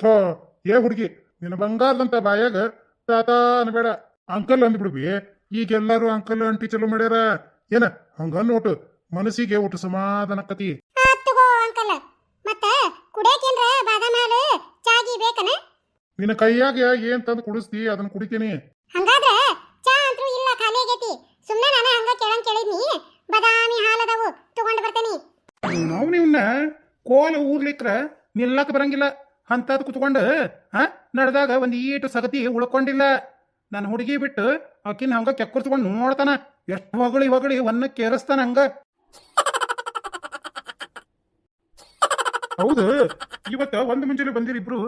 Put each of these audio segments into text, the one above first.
ಥೋ ಏ ಹುಡುಗಿ ನಿನ್ನ ಬಂಗಾರದಂತ ಬಾಯಾಗ ತಾತ ಅನ್ಬೇಡ. ಅಂಕಲ್ ಅಂದ್ಬಿಡ್ಬಿ ಈಗೆಲ್ಲಾರು ಅಂಕಲ್ ಅಂಟಿ ಚಲೋ ಮಾಡ್ಯಾರ. ಏನ ಹಂಗ ನೋಟು ಮನಸ್ಸಿಗೆ ಒಟ್ಟು ಸಮಾಧಾನ ಕತಿ ಅಂಕಲ್ ಮತ್ತ ಕುಡಿಯಕೇನ್ರ ಬಾದಾಮ್ ಹಾಲು ಚಾಗಿ ಬೇಕನ? ನಿನ್ನ ಕೈಯಾಗ ಏನ್ ತಂದು ಕುಡಿಸ್ತಿ ಅದನ್ನ ಕುಡಿತೀನಿ. ಹಂಗಾದ್ರ ಚಾ ಅಂತೂ ಇಲ್ಲ ಖಾಲಿ ಆಗೈತಿ. ಸುಮ್ನೆ ನಾನು ಹಂಗ ಕೇಳಂಗ್ ಕೇಳಿದ್ನಿ. ಬಾದಾಮಿ ಹಾಲದವು ತಗೊಂಡ್ ಬರ್ತೇನಿ. ನಾವು ನಿವ್ನ ಕೋಲ ಊರ್ಲಿಕ್ರ ನಿಲ್ಲಕ್ ಬರಂಗಿಲ್ಲ. ಅಂತದ್ ಕುತ್ಕೊಂಡು ಹಾ ನಡೆದಾಗ ಒಂದು ಈಟು ಸಗತಿ ಉಳ್ಕೊಂಡಿಲ್ಲ. ನನ್ನ ಹುಡುಗಿ ಬಿಟ್ಟು ಆಕಿನ ಹಂಗ ಕೆಕ್ಕರ್ಸ್ಕೊಂಡು ನೋಡ್ತಾನ. ಎಷ್ಟು ಹೊಗಳಿ ಹೊಗಳಿ ಒನ್ನ ಕೇರಿಸ್ತಾನ ಹಂಗ. ಹೌದು ಇವತ್ತ ಒಂದ್ ಮುಂಜಾನೆ ಬಂದಿರಿ ಇಬ್ರು.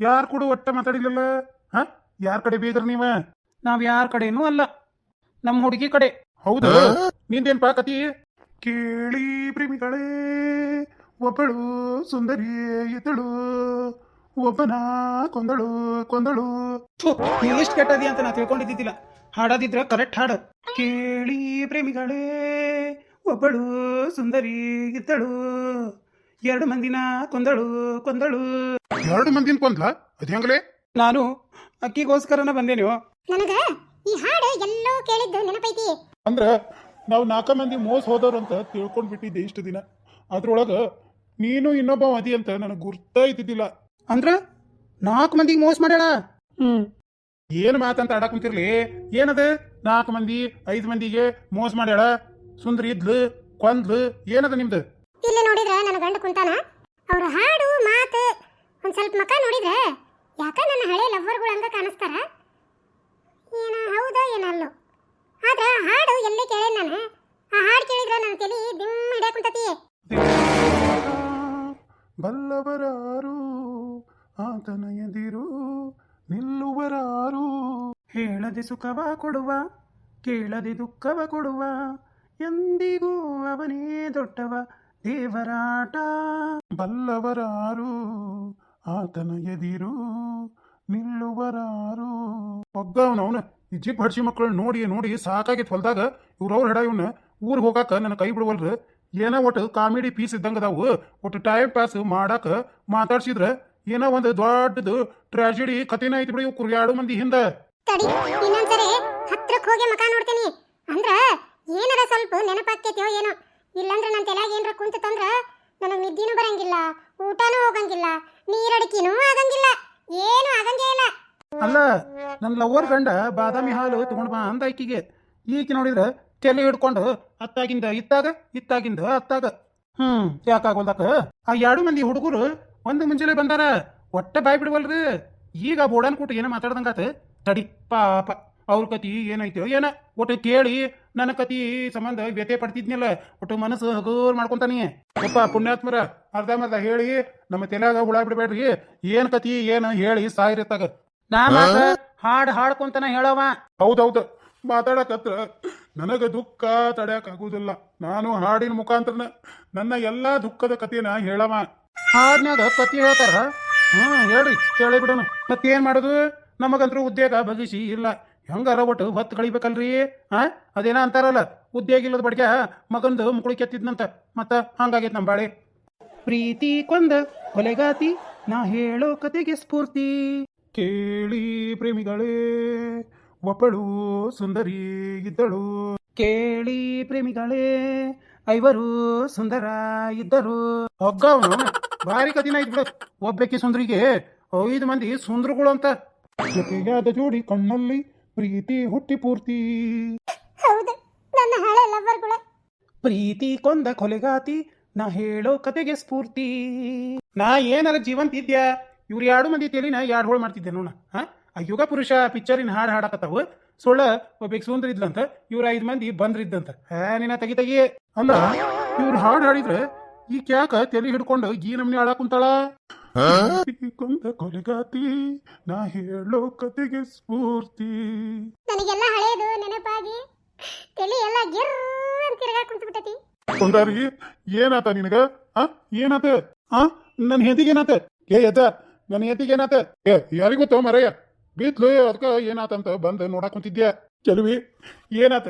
ಯಾರು ಕೂಡ ಒಟ್ಟ ಮಾತಾಡಿಲ್ಲಲ್ಲ? ಹ? ಯಾರ ಕಡೆ ಬೀದ್ರ ನೀವ? ನಾವ್ ಯಾರ ಕಡೆನೂ ಅಲ್ಲ. ನಮ್ಮ ಹುಡುಗಿ ಕಡೆ. ಹೌದು ನಿಂದೇನ್ ಪಾಕತಿ? ಕೇಳಿ ಪ್ರೇಮಿಗಳೇ ಒಬ್ಬಳು ಸುಂದರಿ ಇದ್ದಳು. ಒಬ್ಬನ ಕೊಂದಳು ಕೊಂದಳು. ಎಷ್ಟು ಕೆಟ್ಟದಿ ಅಂತ ನಾ ತಿಳ್ಕೊಂಡಿದ್ದಿಲ್ಲ ಹಾಡೋದಿದ್ರೆ ಕರೆಕ್ಟ್ ಹಾಡು. ಕೇಳಿ ಪ್ರೇಮಿಗಳೇ ಒಬ್ಬಳು ಸುಂದರಿ ಗಿದ್ದಳು ಎರಡು ಮಂದಿನ ಕೊಂದಳು ಕೊಂದಳು. ಎರಡು ಮಂದಿನ ಕೊಂದ್ಲ? ಅದೇ ಹೆಂಗ್ಲೆ? ನಾನು ಅಕ್ಕಿಗೋಸ್ಕರನ ಬಂದೇನು. ನನಗೆ ಈ ಹಾಡು ಎಲ್ಲೋ ಕೇಳಿದ್ದು ನೆನಪೈತಿ. ಅಂದ್ರ ನಾವು ನಾಲ್ಕ ಮಂದಿ ಮೋಸ ಹೋದವ್ರು ಅಂತ ತಿಳ್ಕೊಂಡ್ ಬಿಟ್ಟಿದ್ದೆ ಇಷ್ಟು ದಿನ. ಅದ್ರೊಳಗ ನೀನು ಇನ್ನೊಬ್ಬ ಅದಿ ಅಂತ ನನಗೆ ಗುರ್ತಾ ಇದ್ದಿದ್ದಿಲ್ಲ. ಅಂದ್ರ ನಾಲ್ಕು ಮಂದಿಗೆ ಮೋಸ ಮಾಡ್ಯಾಳ? ಹ್ಮ್. ಏನು ಮಾತಂತ ಆಡಕ್ ಕುಂತಿರ್ಲಿ? ಏನದ? ನಾಲ್ಕು ಮಂದಿ ಐದು ಮಂದಿಗೆ ಮೋಸ ಮಾಡ್ಯಾಳ? ಸುಂದರಿ ಇದ್ಲು ಕೊಂದ್ಲು ಏನದ ನಿಮ್ದು? ಇಲ್ಲಿ ನೋಡಿದ್ರ ನನ್ನ ಗಂಡ ಕುಂತಾನ? ಅವ್ರ ಹಾಡು ಮಾತು ಒಂದ್ ಸ್ವಲ್ಪ ಮಕ ನೋಡಿದ್ರೆ? ಯಾಕ ನನ್ನ ಹಳೆ ಲವ್ವರ್ಗಳು ಹಂಗ ಕಾಣಿಸ್ತಾರ? ಏನ ಹೌದಾ ಏನಲ್ಲೋ. ಆದ್ರ ಹಾಡು ಎಲ್ಲಿ ಕೇಳಿ ನಾನು? ಆ ಹಾಡು ಕೇಳಿದ್ರೆ ನನ್ನ ತಲೆ ದಿಮ್ ಹಿಡ್ಯಾಕ್ ಕುಂತತಿ ಬಲ್ಲವರಾರು ಆತನ ಎದಿರು ನಿಲ್ಲುವರಾರು. ಹೇಳದೆ ಸುಖವ ಕೊಡುವ ಕೇಳದೆ ದುಃಖವ ಕೊಡುವ ಎಂದಿಗೂ ಅವನೇ ದೊಡ್ಡವ ದೇವರಾಟ. ಬಲ್ಲವರಾರು ಆತನ ಎದಿರು ನಿಲ್ಲುವರಾರು ಒಗ್ಗವನವನ ಈ ಜಿಪ್ ಹಡ್ಸಿ ಮಕ್ಕಳು ನೋಡಿ ನೋಡಿ ಸಾಕಾಗಿತ್ತು ಹೊಲ್ದಾಗ ಇವ್ರವ್ರ ಹಡ ಇವನ್ನ ಊರಿಗೆ ಹೋಗಾಕ ನನ್ನ ಕೈ ಬಿಡುವಲ್ರು. ಏನೋ ಒಟ್ಟು ಕಾಮಿಡಿ ಪೀಸ್ ಇದ್ದಂಗೆ ಅದಾವು. ಒಟ್ಟು ಟೈಮ್ ಪಾಸ್ ಮಾಡಾಕ ಮಾತಾಡ್ಸಿದ್ರ ಏನೋ ಒಂದು ದೊಡ್ಡದು ಟ್ರಾಜಿಡಿ ಕಥೆನ ಐತಿ ಬಿಡಿ ಕುರು ಎರಡು ಮಂದಿ ಹಿಂದ. ತಡಿ ಇನ್ನೊಂದ್ಸರಿ ಹತ್ರಕ್ ಹೋಗಿ ಮಕ ನೋಡ್ತೀನಿ. ಅಂದ್ರ ಏನಾರ ಸ್ವಲ್ಪ ನೆನಪಾಕೈತಿಯೋ ಏನೋ. ಇಲ್ಲಂದ್ರೆ ನನ್ನ ತಲೆಯಾಗ ಏನ್ರ ಕುಂತ ತಂದ್ರ ನನಗೆ ನಿದ್ದಿನೂ ಬರಂಗಿಲ್ಲ ಊಟನೂ ಹೋಗಂಗಿಲ್ಲ ನೀರಡಿಕಿನೂ ಆಗಂಗಿಲ್ಲ ಏನು ಆಗಂಗೇ ಇಲ್ಲ. ಅಲ್ಲ ನನ್ನ ಲವರ್ ಗಂಡ ಬಾದಾಮಿ ಹಾಲು ತಗೊಂಡ್ ಬಾ ಅಂದ ಆಕಿಗೆ. ಈಕೆ ನೋಡಿದ್ರೆ ತೆಲೆ ಹಿಡ್ಕೊಂಡು ಅತ್ತಾಗಿಂದ ಇತ್ತಾಗ ಇತ್ತಾಗಿಂದ ಅತ್ತಾಗ. ಹ್ಮ್ ಯಾಕಾಗೋಲ್ದಾಕ ಆ ಎರಡು ಮಂದಿ ಹುಡುಗರು ಒಂದು ಮುಂಜಾನೆ ಬಂದಾರ. ಒಟ್ಟ ಬಾಯ್ ಬಿಡವಲ್ರಿ. ಈಗ ಬೋಡನ್ ಕೂಟ ಏನೋ ಮಾತಾಡ್ದಂಗಾತ ತಡಿ ಪಾಪ. ಅವ್ರ ಕತಿ ಏನೈತಿ ಏನ. ಒಟ್ಟು ಕೇಳಿ ನನ್ನ ಕತಿ ಸಂಬಂಧ ವ್ಯತೆ ಪಡ್ತಿದ್ನಲ್ಲ. ಒಟ್ಟು ಮನಸ್ಸು ಹಗೂರ್ ಮಾಡ್ಕೊಂತಾನಿ. ಅಪ್ಪ ಪುಣ್ಯಾತ್ಮರ ಅರ್ಧ ಮರ್ಧ ಹೇಳಿ ನಮ್ಮ ತಲೆಯಾಗ ಹುಳ ಬಿಡ್ಬೇಡ್ರಿ. ಏನ್ ಕತಿ ಏನು ಹೇಳಿ ಸಾಯಿರತ್ತಾಗ. ನಾ ಹಾಡ್ ಹಾಡ್ಕೊಂತನ ಹೇಳವ ಹೌದೌದು. ಮಾತಾಡಕತ್ರ ನನಗ ದುಃಖ ತಡ್ಯಾಕ ಆಗುದಿಲ್ಲ. ನಾನು ಹಾಡಿನ ಮುಖಾಂತರನ ನನ್ನ ಎಲ್ಲಾ ದುಃಖದ ಕಥೆನ ಹೇಳವ ಹಾಡ್ನ್ಯಾಗ ಪತಿ ಹೇಳ್ತಾರ, ಹ್ಮ್, ಹೇಳ್ರಿ, ಕೇಳಿ ಬಿಡೋಣ. ಮತ್ತೇನ್ ಮಾಡೋದು? ನಮಗಂತೂ ಉದ್ಯೋಗ ಬಗಿಸಿ ಇಲ್ಲ. ಹೆಂಗಾರ ಒಟ್ಟು ಹೊತ್ತು ಕಳಿಬೇಕಲ್ರಿ? ಆ? ಅದೇನ ಅಂತಾರಲ್ಲ, ಉದ್ಯೋಗ ಇಲ್ಲದ ಬಡ್ಗೆ ಮಗಂದು ಮುಕುಳಿ ಕೆತ್ತಿದ್ನಂತ. ಮತ್ತ ಹಂಗಾಗೈತ್ ನಮ್ಮ ಬಾಳೆ. ಪ್ರೀತಿ ಕೊಂದ ಕೊಲೆಗಾತಿ ನಾ ಹೇಳೋ ಕತೆಗೆ ಸ್ಫೂರ್ತಿ. ಕೇಳಿ ಪ್ರೇಮಿಗಳೇ ಒಬ್ಬಳು ಸುಂದರಿ ಇದ್ದಳು. ಕೇಳಿ ಪ್ರೇಮಿಗಳೇ, ಐವರು ಸುಂದರ ಇದ್ದರು. ಒಗ್ಗವನು ಭಾರಿ ಕದಿನ ಐತ್ ಬಿಡು. ಒಬ್ಬಕ್ಕೆ ಸುಂದರಿಗೆ ಐದು ಮಂದಿ ಸುಂದರಗಳು ಅಂತ. ಜೊತೆಯಾದ ಜೋಡಿ ಕಣ್ಣಲ್ಲಿ ಪ್ರೀತಿ ಹುಟ್ಟಿ ಪೂರ್ತಿ. ಹೌದು ನನ್ನ ಹಳೆ ಲವ್ವರ್ಗಳು. ಪ್ರೀತಿ ಕೊಂದ ಕೊಲೆಗಾತಿ ನಾ ಹೇಳೋ ಕತೆಗೆ ಸ್ಫೂರ್ತಿ. ನಾ ಏನಾರ ಜೀವಂತ ಇದ್ಯಾ? ಇವ್ರು ಎರಡು ಮಂದಿ ತೇಲಿನ ಎರಡು ಹೋಳು ಮಾಡ್ತಿದ್ದೆ ನೋಣ ಹಾ? ಆ ಯುಗ ಪುರುಷ ಪಿಕ್ಚರಿನ ಹಾಡು ಹಾಡಕತ್ತಾವು. ಸುಳ್ಳ ಒಬ್ಬಕ್ಕೆ ಸುಂದ್ರ ಇದ್ಲಂತ ಇವ್ರ ಐದು ಮಂದಿ ಬಂದ್ರಿದ್ದಂತ ಹಾ ನಿನ್ನ ತೆಗಿ ತೆಗಿ. ಅಲ್ಲ ಇವ್ರು ಹಾಡು ಹಾಡಿದ್ರೆ ಈ ಕ್ಯಾಕ ತಲೆ ಹಿಡ್ಕೊಂಡು ಈ ನಮ್ನಿ ಹಾಡಾಕ್ ಕುಂತಾಳ? ಕೊಂದ ಕೊಲೆಗಾತಿ ನಾ ಹೇಳೋ ಕತೆಗೆ ಸ್ಫೂರ್ತಿ. ನನಗೆಲ್ಲ ಹಳೆಯದು ನೆನಪಾಗಿ ತಲೆ ಎಲ್ಲ ಗಿರ್ ಅಂತ ತಿರ್ಗಾಕ್ ಕುಂತ ಬಿಟ್ಟತಿ ಕೊಂದಾರಿ ಏನಾತ ನಿನಗ? ಆ ಏನಾತ? ಆ ನನ್ನ ಹೆಂದಿಗೆ ಏನಾತ? ಏ ಎದ್ದ ನನ್ನ ಹೆಂದಿಗೆ ಏನಾತ? ಏ ಯಾರಿಗೂ ತೋ ಮರಯ್ಯ ಬೀತ್ಲು ಅದಕ್ಕ ಏನಾತಂತ ಬಂದ್ ನೋಡಕ್ ಕುಂತಿದ್ಯಾ? ಚಲುವಿ ಏನಾತ?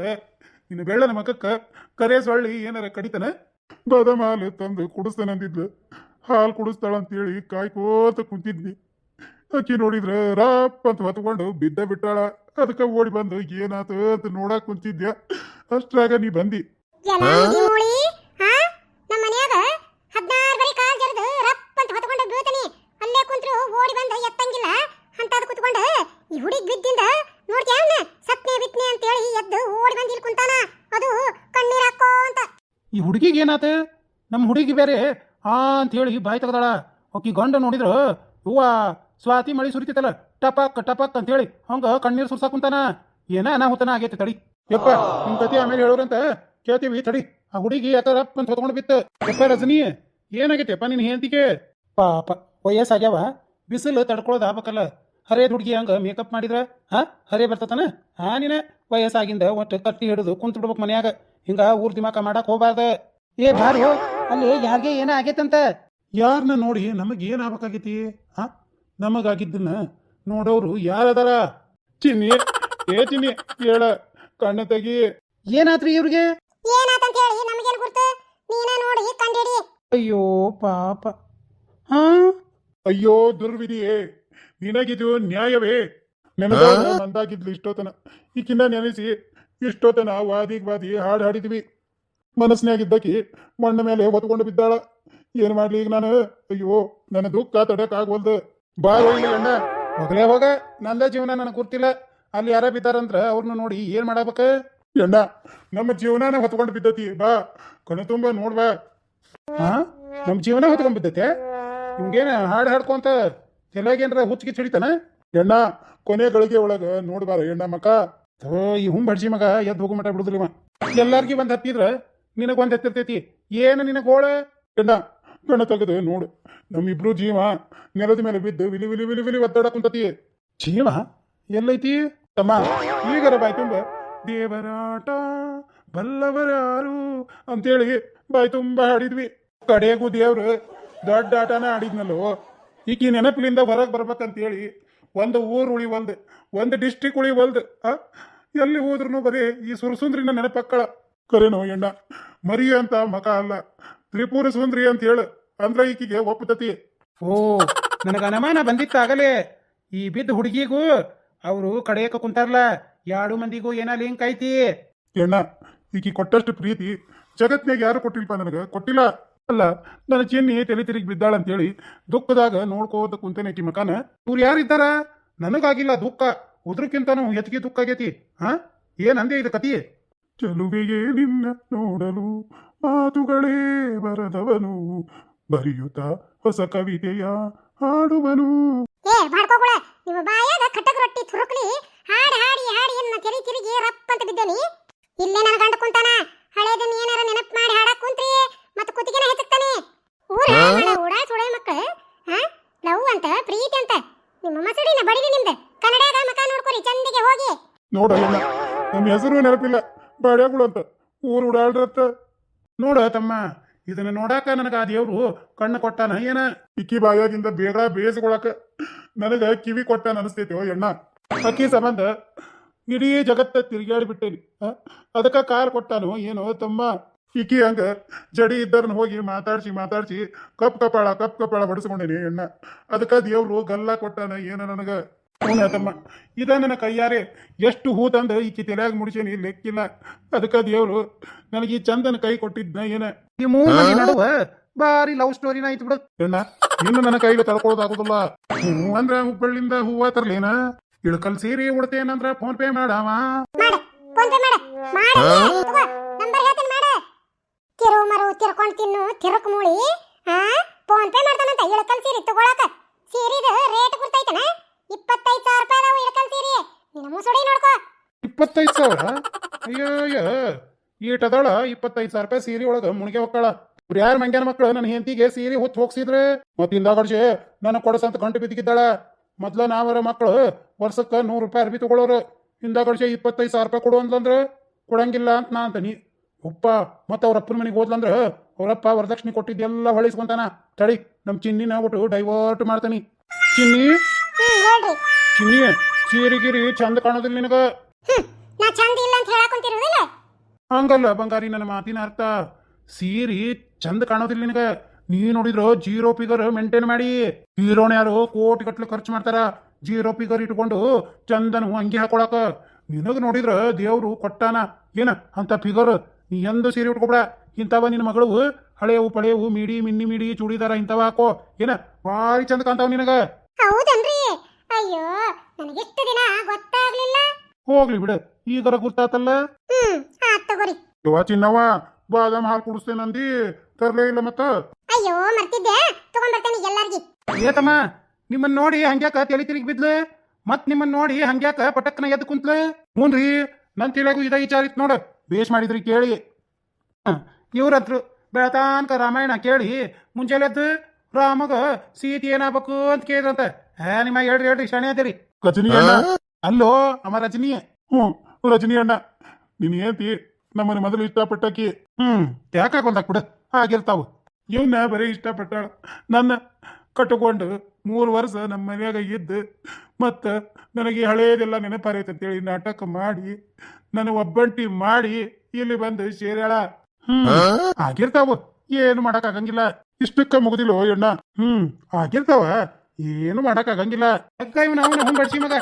ನಿನ್ನ ಬೆಳ್ಳನ ಮಗಕ್ಕ ಕರೆ ಸೊಳ್ಳಿ ಏನಾರ ಕಡಿತನ? ಬಾದಾಮ ಹಾಲು ತಂದು ಕುಡಿಸ್ತಾನಂದಿದ್ಲು ಹಾಲು ಕುಡಿಸ್ತಾಳ ಅಂತೇಳಿ ಕಾಯ್ಕೋತ ಕುಂತಿದ್ನಿ ಅಕ್ಕಿ ನೋಡಿದ್ರೆ ರಾಪ್ ಅಂತ ಹೊತ್ಕೊಂಡು ಬಿದ್ದ ಬಿಟ್ಟಾಳ. ಅದಕ್ಕೆ ಓಡಿ ಬಂದು ಏನಾತು ಅಂತ ನೋಡಕ್ ಕುಂತಿದ್ಯಾ. ಅಷ್ಟ್ರಾಗ ನೀ ಬಂದಿ ಎಲ್ಲ ಈ ಮೂಳಿ ಹಾ ನಮ್ಮ ಮನ್ಯಾಗ ಹದಿನಾರು ಬರೀ ಕಾಲ್ ಜರದು ರಪ್ ಅಂತ ಹೊತ್ಕೊಂಡು ಬೀಳ್ತಾನೆ ಅಲ್ಲೇ ಕುಂತ್ರು ಓಡಿ ಬಂದು ಎತ್ತಂಗಿಲ್ಲ ಅಂತದ್ ಕುತ್ಕೊಂಡು ಈ ಹುಡುಗಿ ಬಿದ್ದಿಂದ ನೋಡ್ತೀಯ ಅವ್ನ ಸತ್ನೆ ಬಿತ್ನೆ ಅಂತೇಳಿ ಎದ್ದು ಓಡಿ ಬಂದು ಇಲ್ಲಿ ಕುಂತಾನ ಅದು ಕಣ್ಣೀರ್ ಹಾಕೋ ಅಂತ ಈ ಹುಡುಗಿಗೆ ಏನಾತ? ನಮ್ಮ ಹುಡುಗಿ ಬೇರೆ. ಆ ಅಂತ ಹೇಳಿ ಬಾಯಿ ತೆಗ್ದಾಳ. ಆಕಿ ಗಂಡ ನೋಡಿದ್ರು ಹೂವ ಸ್ವಾತಿ ಮಳಿ ಸುರಿತೈತಲ್ಲ ಟಪಕ್ ಟಪಕ್ ಅಂತ ಹೇಳಿ ಹಂಗ ಕಣ್ಣೀರು ಸುರ್ಸಾ ಕುಂತಾನ. ಏನ ಅನಾಹುತನ ಆಗೈತೆ ತಡಿ. ಯಪ್ಪ, ನಿಮ್ ಕತಿ ಆಮೇಲೆ ಹೇಳೋರಂತ ಕೇಳ್ತೀವಿ, ತಡಿ. ಆ ಹುಡುಗಿ ಯಾಕ ರಪ್ ಅಂತ ಹೊತ್ಕೊಂಡು ಬಿತ್ತ. ಯಪ್ಪ ರಜನಿ, ಏನಾಗೈತೆಪ್ಪ ನಿನ್ ಹೆಂಡತಿಗೆ? ಪಾಪ, ವಯಸ್ಸಾಗ್ಯಾವ. ಬಿಸಿಲು ತಡ್ಕೊಳ್ಳೋದು ಆಗ್ಬೇಕಲ್ಲ. ಹರೇ ಹುಡುಗಿ ಹಂಗ ಮೇಕಪ್ ಮಾಡಿದ್ರ ಹಾ ಹರೇ ಬರ್ತತನ? ಹಾ ನೀನ. ವಯಸ್ಸಾಗಿಂದ ಒಟ್ಟು ಕಟ್ಟಿ ಹಿಡಿದು ಕುಂತ್ ಬಿಡ್ಬೇಕು ಮನ್ಯಾಗ. ಹಿಂಗ ಊರ್ ದಿಮಾಕ ಮಾಡಕ್ ಹೋಗ್ಬಾರ್ದ. ಏ ಬಾರು ಅಲ್ಲಿ ಯಾರಿಗೆ ಏನ ಆಗೈತಂತ? ಯಾರನ್ನ ನೋಡಿ ನಮಗ್ ಏನ್ ಆಗ್ಬೇಕಾಗೈತಿ? ಹಾ? ನಮಗಾಗಿದ್ದನ್ನ ನೋಡೋರು ಯಾರದಾರ? ಚಿನ್ನಿ ಏ ಚಿನ್ನಿ ಹೇಳ ಕಣ್ಣ ತೆಗಿ. ಏನಾತ್ರಿ ಇವ್ರಿಗೆ? ಏನಾತಂತ ಹೇಳಿ ನಮಗೇನ್ ಗುರ್ತು? ನೀನ ನೋಡಿ ಕಂಡಿಡಿ. ಅಯ್ಯೋ ಪಾಪ. ಹಾ? ಅಯ್ಯೋ ದುರ್ವಿಧಿಯೇ ನಿನಗಿದು ನ್ಯಾಯವೇ? ನೆನದ ನಂದಾಗಿದ್ಲು ಇಷ್ಟೋತನ. ಈಕಿನ್ನ ನೆನೆಸಿ ಇಷ್ಟೋತನ ವಾದಿಗ್ ವಾದಿ ಹಾಡು ಹಾಡಿದ್ವಿ. ಮನಸ್ಸಿನಾಗಿದ್ದಕ್ಕಿ ಮಣ್ಣ ಮೇಲೆ ಹೊತ್ಕೊಂಡು ಬಿದ್ದಾಳ. ಏನ್ ಮಾಡ್ಲಿ ಈಗ ನಾನು? ಅಯ್ಯೋ, ನನ್ನ ದುಃಖ ತಡಕ್ ಆಗ್ವಲ್ದು ಬಾ ಹೋಗ್ಲಿ ಅಣ್ಣ. ಮೊದಲೇ ಹೋಗ. ನಂದ ಜೀವನ ನನಗೆ ಗೊತ್ತಿಲ್ಲ ಅಲ್ಲಿ ಯಾರ ಬಿದ್ದಾರಂದ್ರ ಅವ್ರನ್ನ ನೋಡಿ ಏನ್ ಮಾಡಬೇಕ? ಅಣ್ಣ, ನಮ್ಮ ಜೀವನಾನ ಹೊತ್ಕೊಂಡು ಬಿದ್ದತಿ. ಬಾ. ಕಣ ತುಂಬ ನೋಡ್ಬಾ. ಹಾ? ನಮ್ಮ ಜೀವನ ಹೊತ್ಕೊಂಡ್ ಬಿದ್ದತೆ? ನಿಮ್ಗೇನ ಹಾಡು ಹಾಡ್ಕೊಂತ ತಲೆಗೇನ್ರ ಹುಚ್ಚಿಗೆ ಚಿಡಿತಾನ ಎಣ್ಣ ಕೊನೆ ಗಳಿಗೆ ಒಳಗ ನೋಡ್ಬಾರ ಎಣ್ಣ ಮಕ್ಕ. ಈ ಹುಂ ಮಗ ಎದ್ದು ಹೋಗು ಮಟ ಬಿಡುದಿಲ್ಲ ಎಲ್ಲಾರ್ಗಿ ಒಂದ್ ಹತ್ತಿದ್ರ ನಿನಗ್ ಒಂದ್ ಹತ್ತಿರ್ತೈತಿ ಏನು ನಿನಗೆ ಗೋಳ? ಗಂಡ ಗಂಡ ತೆಗೆದು, ನೋಡು. ನಮ್ಮಿಬ್ರು ಜೀವ ನೆಲದ ಮೇಲೆ ಬಿದ್ದು ವಿಲಿ ವಿಲಿ ವಿಲಿ ವಿಲಿ ಒದ್ದಾಡ ಕುಂತತಿ. ಜೀವ? ಎಲ್ಲೈತಿ? ತಮ್ಮ, ಈಗರ ಬಾಯ್ ತುಂಬ. ದೇವರಾಟ, ಬಲ್ಲವರಾರು ಅಂತೇಳಿ ಬಾಯ್ ತುಂಬ ಹಾಡಿದ್ವಿ. ಕಡೆಗೂ ದೇವ್ರು ದೊಡ್ಡ ಆಟನ ಆಡಿದ್ನಲ್ಲೋ. ಈಕಿ ನೆನಪಿನಿಂದ ಹೊರಗೆ ಬರ್ಬೇಕಂತೇಳಿ ಒಂದು ಊರು ಉಳಿವಲ್ದು ಒಂದು ಡಿಸ್ಟಿಕ್ ಉಳಿವಲ್ದು ಆ? ಎಲ್ಲಿ ಹೋದ್ರೂ ಬರೀ ಈ ಸುರಸುಂದ್ರಿನ ನೆನಪಕ್ಕಳ. ಕರೆನೋ ಎಣ್ಣ ಮರಿ ಅಂತ ಮಕ ಅಲ್ಲ ತ್ರಿಪುರ ಸುಂದ್ರಿ ಅಂತ ಹೇಳು ಅಂದ್ರೆ ಈಕಿಗೆ ಒಪ್ಪತತಿ. ಓ ನನಗ ಅನುಮಾನ ಬಂದಿತ್ತಾಗಲೇ. ಈ ಬಿದ್ದ ಹುಡುಗಿಗೂ ಅವರು ಕಡೆಯಕ ಕುಂತಾರಲ್ಲ ಎರಡು ಮಂದಿಗೂ ಏನ ಲಿಂಕ್ ಐತಿ? ಎಣ್ಣ ಈಕಿ ಕೊಟ್ಟಷ್ಟು ಪ್ರೀತಿ ಜಗತ್ನಾಗ ಯಾರು ಕೊಟ್ಟಿಲ್ಪ ನನಗೆ? ಕೊಟ್ಟಿಲ್ಲ. ಅಲ್ಲ ನನ್ನ ಚಿನ್ನಿ ತಲೆ ತಿರುಗಿ ಬಿದ್ದಾಳ ಅಂತೇಳಿ ದುಃಖದಾಗ ನೋಡ್ಕೋತ ಕುಂತೇನೆ ಆಕಿ ಮಕಾನ. ಇವ್ರು ಯಾರಿದ್ದಾರ? ನನಗಾಗಿಲ್ಲ ದುಃಖ. ಉದ್ರಕ್ಕಿಂತನೂ ಹೆಚ್ಚಿಗೆ ದುಃಖ ಆಗೈತಿ. ಹಾ? ಏನಂದೆ ಇದು ಕತಿ ಚಲುವೆಯೇ ನಿನ್ನ ನೋಡಲು ಮಾತುಗಳೇ ಬರದವನು ಬರೆಯುತ್ತ ಹೊಸ ಕವಿತೆಯ ಹಾಡುವನು. ಏ ಬಾಡ್ಕೋಗುಳ ನಿಮ್ಮ ಬಾಯಾಗ ಕಟಕ್ ರೊಟ್ಟಿ ತುರುಕ್ಲಿ ಹಾಡಿ ಹಾಡಿ ಹಾಡಿ ನನ್ನ ತೆರಿ ತಿರುಗಿ ರಪ್ಪ ಅಂತ ಬಿದ್ದೇನಿ. ಇಲ್ಲೇ ನನ್ನ ಗಂಡ ಕುಂತಾನ. ಹಳೇದನ್ನ ಏನಾರ ನೆನಪ್ ಮಾಡಿ ಹಾಡಕ್ ಕುಂತ್ರಿ. ಮತ್ತ ಕುತ್ತಿಗೆನ ಹೆಚ್ಚಕ್ತಾನೆ ಊರ ಓಡಾ ಸುಳೆ ಮಕ್ಕಳು ಹಾ? ಲವ್ ಅಂತ ಪ್ರೀತಿ ಅಂತ? ನಿಮ್ಮ ಮಸಡಿನ ಬಡಿದು ನಿಮ್ದು. ಕನ್ನಡಾಗ ಮಕ ನೋಡ್ಕೊರಿ ಚಂದಿಗೆ ಹೋಗಿ. ನೋಡಲ್ಲ ನಮ್ಮ ಹೆಸರು ನೆನಪಿಲ್ಲ. ಬಾಡ್ಯಾಗಳು ಅಂತ. ಊರು ಉಡಾಳ್ರತ್ತ. ನೋಡ ತಮ್ಮ ಇದನ್ನ ನೋಡಾಕ ನನಗ ಆ ದೇವ್ರು ಕಣ್ಣು ಕೊಟ್ಟಾನ. ಏನ? ಇಕ್ಕಿ ಬಾಯಾಗಿಂದ ಬೇಗ ಬೇಯಿಸ್ಕೊಳಕ ನನಗ ಕಿವಿ ಕೊಟ್ಟ ಅನಿಸ್ತೈತಿ ಎಣ್ಣ ಅಕ್ಕಿ ಸಂಬಂಧ ಇಡೀ ಜಗತ್ತ ತಿರುಗಾಡಿ ಬಿಟ್ಟೇನಿ ಅದಕ್ಕ ಕಾರ್ ಕೊಟ್ಟಾನು ಏನೋ ತಮ್ಮ? ಇಕ್ಕಿ ಹಂಗ ಜಡಿ ಇದ್ದರನ್ನ ಹೋಗಿ ಮಾತಾಡ್ಸಿ ಮಾತಾಡ್ಸಿ ಕಪ್ ಕಪಾಳ ಕಪ್ ಕಪಾಳ ಬಡಿಸ್ಕೊಂಡೇನಿ ಎಣ್ಣ ಅದಕ್ಕ ದೇವ್ರು ಗಲ್ಲ ಕೊಟ್ಟಾನ ಏನ ನನಗ? ತಮ್ಮ ಇದ ನನ್ನ ಕೈಯಾರೆ. ಎಷ್ಟು ಹೂ ತಂದು ಈಕಿ ತಲೆಯಾಗ ಮುಡಿಸೇನಿ ಲೆಕ್ಕಿಲ್ಲ. ಅದಕ್ಕ ದೇವ್ರು ನನಗೆ ಈ ಚಂದನ ಕೈ ಕೊಟ್ಟಿದ್ನ ಏನ? ಈ ಮೂರು ನಡುವ ಬಾರಿ ಲವ್ ಸ್ಟೋರಿನ ಐತಿ ಬಿಡು. ಎಣ್ಣ ಇನ್ನು ನನ್ನ ಕೈಗೆ ತಡ್ಕೊಳ್ಳೋದಾಗುದಿಲ್ಲ ಹ್ಞೂ ಅಂದ್ರ ಹುಬ್ಬಳ್ಳಿಂದ ಹೂವ ತರ್ಲೇನ? ಇಳ್ಕಲ್ ಸೀರೆ ಉಡ್ತೇನಂದ್ರ ಫೋನ್ ಪೇ ಮಾಡವ ಮಾಡ ಫೋನ್ ಪೇ ಮಾಡ ಮಾಡ ನಂಬರ್ ಹೇಳ್ತೇನೆ ಮಾಡ ತಿರು ಮರು ತಿರ್ಕೊಂಡ್ ತಿನ್ನು, ತಿರುಕ್ ಮೂಳಿ. ಹಾ ಫೋನ್ ಪೇ ಮಾಡ್ತಾನಂತ, ಇಳಕಲ್ ಸೀರೆ ತಗೊಳಕ. ಸೀರಿದ ರೇಟ್ ಗುರ್ತೈತನ ಇಪ್ಪತ್ತೈದು ಸಾವಿರ ರೂಪಾಯಿ ಅದಾವ ಇಳಕಲ್ ಸೀರೆ. ನಿನ್ನ ಮುಸುಡಿ ನೋಡ್ಕೋ. ಇಪ್ಪತ್ತೈದು ಸಾವಿರ? ಅಯ್ಯೋ, ಅಯ್ಯ. ಈಟದಳ ಇಪ್ಪತ್ತೈದು ಸಾವಿರ ರೂಪಾಯಿ ಸೀರೆ ಒಳಗ ಮುಣಿಗೆ ಹೊಕ್ಕಳ. ಯಾರು ಮಂಗ್ಯಾನ ಮಕ್ಕಳು ನನ್ನ ಹೆಂಡತಿಗೆ ಸೀರೆ ಹೊತ್ತು ಹೋಗ್ಸಿದ್ರೆ? ಮತ್ತೆ ಹಿಂದಾಗಡ್ಸಿ ನನಗೆ ಕೊಡಸಂತ ಗಂಟು ಬಿದ್ದಿದ್ದಾಳ. ಮೊದ್ಲ ನಾವರ ಮಕ್ಕಳು ವರ್ಷಕ್ಕೆ ನೂರು ರೂಪಾಯಿ ಅರ್ಬಿ ತಗೊಳ್ಳೋರು ಹಿಂದಾಗಡ್ಸಿ ಇಪ್ಪತ್ತೈದು ಸಾವಿರ ರೂಪಾಯಿ ಕೊಡು ಅಂತಂದ್ರೆ ಕೊಡಂಗಿಲ್ಲ ಅಂತ ನಾ ಅಂತೀನಿ. ಉಪ್ಪ, ಮತ್ತೆ ಅವ್ರ ಅಪ್ಪನ ಮನೆಗೆ ಹೋದ್ಲಂದ್ರ ಅವರಪ್ಪ ವರದಕ್ಷಿಣೆ ಕೊಟ್ಟಿದ್ದೆಲ್ಲ ಹೊಳಿಸ್ಕೊಂತಾನ. ತಡಿ ನಮ್ಮ ಚಿನ್ನಿನ ಬಿಟ್ಟು ಡೈವರ್ಟ್ ಮಾಡ್ತಾನಿ. ಚಿನ್ನಿ? ಚಿನ್ನಿ ಸೀರೆ ಗಿರಿ ಚಂದ ಕಾಣೋದಿಲ್ಲ ನಿನಗ? ಹಂಗಲ್ಲ ಬಂಗಾರಿ ನನ್ನ ಮಾತಿನ ಅರ್ಥ. ಸೀರಿ ಚಂದ ಕಾಣೋದಿಲ್ಲ ನಿನಗ? ನೀ ನೋಡಿದ್ರು ಜೀರೋ ಫಿಗರ್ ಮೇಂಟೈನ್ ಮಾಡಿ. ಹೀರೋನ ಯಾರು ಕೋಟಿ ಗಟ್ಲೆ ಖರ್ಚು ಮಾಡ್ತಾರ? ಜೀರೋ ಫಿಗರ್ ಇಟ್ಕೊಂಡು ಚಂದನ ಅಂಗಿ ಹಾಕೊಳಕ. ನಿನಗ ನೋಡಿದ್ರ ದೇವ್ರು ಕೊಟ್ಟಾನ? ಏನ ಅಂತ ಫಿಗರ್ ನೀ ಎಂದು ಸೀರೆ ಉಟ್ಕೊಬೇಡ. ಇಂಥವ ನಿನ್ನ ಮಗಳು ಹಳೆವು ಪಳೆವು ಮಿಡಿ ಮಿನ್ನಿ ಮಿಡಿ ಚೂಡಿದಾರ ಇಂಥವ ಹಾಕೋ. ಏನ? ಭಾರಿ ಚಂದ ಕಾಣ್ತಾವ ನಿನಗ? ಹೌದನ್ರಿ. ಅಯ್ಯೋ ನನಗೆಷ್ಟು ದಿನ ಗೊತ್ತಾಗ್ಲಿಲ್ಲ. ಹೋಗ್ಲಿ ಬಿಡು. ಈಗರ ಗುರ್ತಾತಲ್ಲ? ಹ್ಮ್ ಆತ್ ತಗೋರಿ. ಯವ್ವ ಚಿನ್ನವ್ವ ಬಾದಾಮ್ ಹಾಲು ಕುಡಿಸ್ತೇನಂದಿ ತರ್ಲೇ ಇಲ್ಲ ಮತ್ತ? ಅಯ್ಯೋ ಮರ್ತಿದ್ದೆ. ತಗೊಂಡ್ಬರ್ತೇನೆ ಎಲ್ಲಾರ್ಗಿ. ಏತಮ್ಮ ನಿಮ್ಮನ್ನ ನೋಡಿ ಹಂಗ್ಯಾಕ ತಲೆ ತಿರುಗಿ ಬಿದ್ಲು? ಮತ್ ನಿಮ್ಮನ್ನ ನೋಡಿ ಹಂಗ್ಯಾಕ ಪಟಕ್ನ ಎದ್ದು ಕುಂತ್ಲು? ಹ್ಞೂನ್ರಿ ನನ್ ತಿಳಿಯಾಗು ಇದ ವಿಚಾರ ಇತ್ತು ನೋಡು. ಬೇಷ್ ಮಾಡಿದ್ರಿ ಕೇಳಿ. ಇವ್ರತ್ರು ಬೆಳತಾನ್ಕ ರಾಮಾಯಣ ಕೇಳಿ ಮುಂಚೆಲೆದ್ದು ರಾಮಗ ಸೀತೆ ಏನಾಗಬೇಕು ಅಂತ ಕೇಳಿದ್ರಂತ. ಹೇ ನಿಮ್ಮ ಹೇಳ್ರಿ ಹೇಳ್ರಿ ಶಣೆ ಅದೇರಿ. ರಜನಿ ಅಣ್ಣ. ಅಲ್ಲೋ ಅಮ್ಮ ರಜನಿ. ಹ್ಞೂ ರಜನಿ ಅಣ್ಣ. ನೀನ್ ಹೇಳ್ತಿ ನಮ್ಮನ್ನ ಮೊದಲು ಇಷ್ಟಪಟ್ಟಕಿ. ಹ್ಮ್ ಯಾಕ ಬಿಡ. ಆಗಿರ್ತಾವು ಇವನ್ನ ಬರೀ ಇಷ್ಟಪಟ್ಟಾಳ. ನನ್ನ ಕಟ್ಟಿಕೊಂಡು ಮೂರು ವರ್ಷ ನಮ್ಮ ಮನೆಯಾಗ ಇದ್ದು. ಮತ್ತು ನನಗೆ ಹಳೇದೆಲ್ಲ ನೆನಪಾರೈತೆ ಅಂತೇಳಿ ನಾಟಕ ಮಾಡಿ ನನ್ನ ಒಬ್ಬಂಟಿ ಮಾಡಿ ಇಲ್ಲಿ ಬಂದು ಸೇರ್ಯಾಳ. ಹ್ಮ್. ಆಗಿರ್ತಾವು. ಏನು ಮಾಡಕ್ ಆಗಂಗಿಲ್ಲ. ಇಷ್ಟಕ್ಕ ಮುಗುದಿಲ್ಲ ಅಣ್ಣ ಹ್ಮ್. ಆಗಿರ್ತಾವ. ಏನು ಮಾಡಕ್ ಆಗಂಗಿಲ್ಲ. ಅಕ್ಕ ಇವ್ ನಾವು ಹಂಗ ಬಡ್ಸಿ ಮಗ.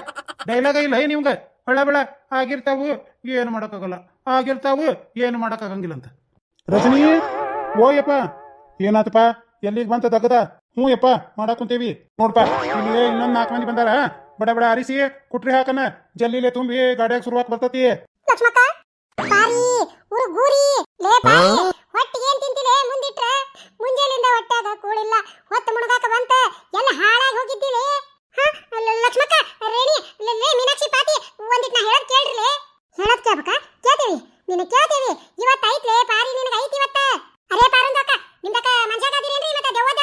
ಡೈಲಾಗ ಇಲ್ಲ ಏ ನಿಮ್ಗ? ಬಳ ಬೆಳ. ಆಗಿರ್ತಾವು. ಏನು ಮಾಡಕ್ಕಾಗಲ್ಲ ಆಗಿರ್ತಾವ. ಏನು ಮಾಡಕ್ ಆಗಂಗಿಲ್ಲ ಅಂತ. ರಜನಿ ಓಯಪ್ಪ. ಯಪ್ಪ ಏನಾತಪ್ಪ? ಎಲ್ಲಿಗೆ ಬಂತ ತಗದ? ಹ್ಞೂ ಯಪ್ಪ ಮಾಡಕ್ ಕುಂತೇವಿ. ನೋಡ್ಪ ಇಲ್ಲಿ ಇನ್ನೊಂದ್ ನಾಲ್ಕು ಮಂದಿ ಬಂದಾರ. ಬಡ ಬಡ ಅರಿಸಿ ಕುಟ್ರಿ ಹಾಕನ. ಜಲ್ಲಿಲೆ ತುಂಬಿ ಗಾಡಿಯಾಗ ಶುರುವಾಗ ಬರ್ತತಿ. ಲಕ್ಷ್ಮಕ್ಕ ಬಾರಿ. ಊರು ಗೂರಿ. ಲೇ ಹೊಟ್ಟಿಗೆ ಏನ್ ತಿಂತಿಲೆ ಮುಂದಿಟ್ರ ಮುಂಜಾನೆಯಿಂದ ಹೊಟ್ಟಾಗ ಕೂಳಿಲ್ಲ ಹೊತ್ತು ಮುಳುಗಾಕ ಬಂತ ಎಲ್ಲ ಹಾಳಾಗಿ ಲಕ್ಷ್ಮಕ್ಕ ರೇಣಿ ಲ- ಲೇ ಮೀನಾಕ್ಷಿ ಪಾತಿ ಒಂದಿಟ್ ನಾ ಹೇಳದ್ ಕೇಳ್ರಿ ಹೇಳದ್ ಕೇಳ್ಬೇಕ? ಕೇಳ್ತೀವಿ. ನಿನ್ನ ಕೇಳ್ತೀವಿ. ಇವತ್ತ ಐತ್ಲೆ ಪಾರಿ ನಿನಗೆ ಐತಿ ಇವತ್ತ? ಅರೇ ಪಾರಂದಕ್ಕ ನಿಮ್ದಕ್ಕ ಮಂಜಾಗದಿರೇನ್ರಿ ಮತ್ತೆ ದೆವ್ವದ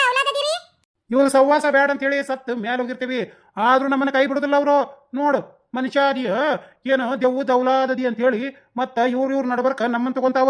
ಇವ್ರ ಸಹವಾಸ ಬೇಡ ಅಂತ ಹೇಳಿ ಸತ್ತು ಮ್ಯಾಲ ಹೋಗಿರ್ತೀವಿ. ಆದ್ರೂ ನಮ್ಮನ್ನ ಕೈ ಬಿಡುದಿಲ್ಲ ಅವರು. ನೋಡು ಮನುಷ್ಯ ಏನು ದೆವ್ವು ದೌಲಾದದಿ ಅಂತ ಹೇಳಿ ಮತ್ತ ಇವ್ರ ಇವ್ರ ನಡಬರ್ಕ ನಮ್ಮನ್ನ ತಗೊಂತಾವ.